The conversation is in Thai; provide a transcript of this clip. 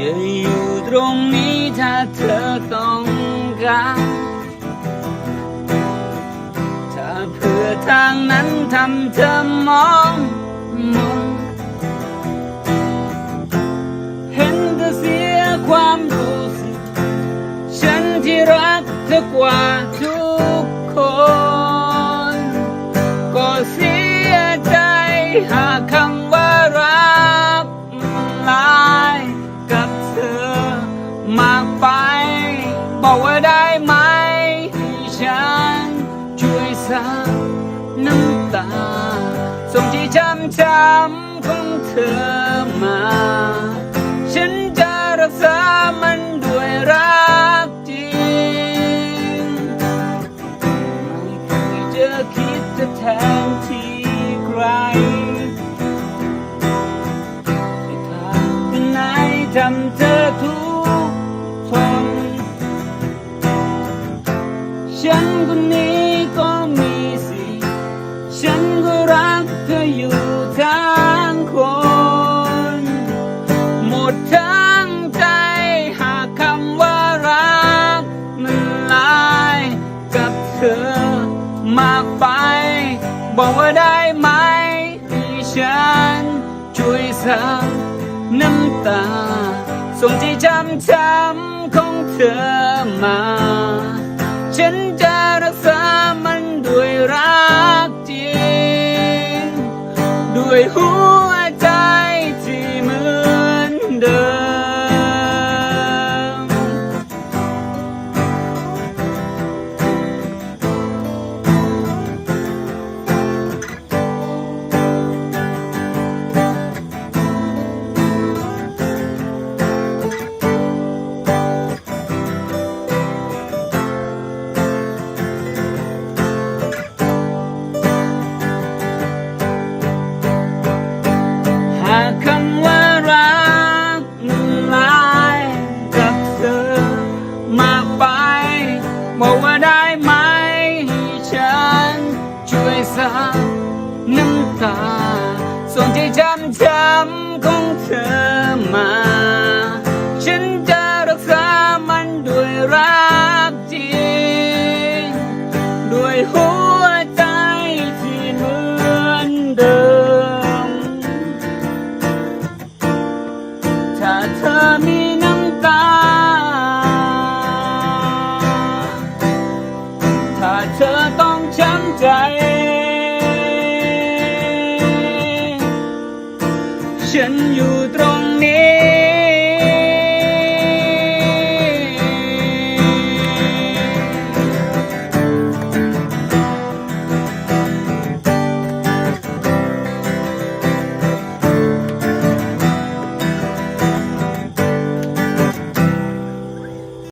จะอยู่ตรงนี้ถ้าเธอต้องการถ้าเพื่อทางนั้นทำเธอมองมนเห็นเธอเสียความรู้สึก ฉันที่รักเธอกว่าทุกคน ก็เสียใจหากคำากไป บอกว่าได้ไหมให้ฉันช่วยซับน้ำตาส่งที่ช้ำช้ำของเธอมา ฉันจะรักษามันด้วยรักจริง ไม่เคยจะคิดจะแทนที่ใครที่ทางไหนทำเธอทุก ฉันคนนี้ก็มีสิฉันก็รักเธออยู่ทั้งคน หมดทั้งใจหากคำว่ารักมันลายกับเธอมากไป บอกว่าได้ไหมให้ฉันช่วยซับน้ำตาส่งที่ช้ำช้ำของเธอมา ฉันจะรัก น้ำตา ส่งที่จำจำคง ฉันอยู่ต